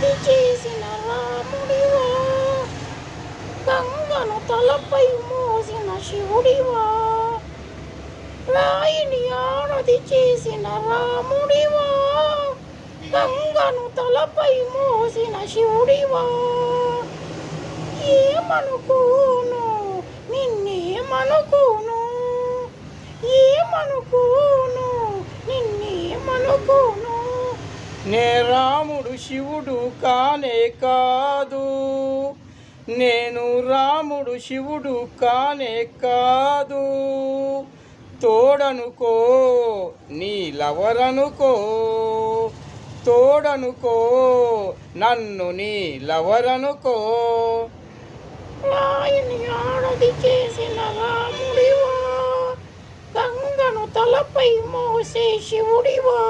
అది చేసిన రాముడివా? గంగను తలపై మోసిన శివుడివా? రాయిని ఆనది చేసిన రాముడివా? గంగను తలపై మోసిన శివుడివా? ఏమనుకోను? నిన్నేమనుకోను? ఏమనుకో నే రాముడు శివుడు కానే కాదు. నేను రాముడు శివుడు కానే కాదు. తోడనుకో నీ లవరనుకో. తోడనుకో నన్ను నీ లవరనుకో. రాయిని ఆడది చేసిన రాముడివా? గంగను తలపై మోసే శివుడివా?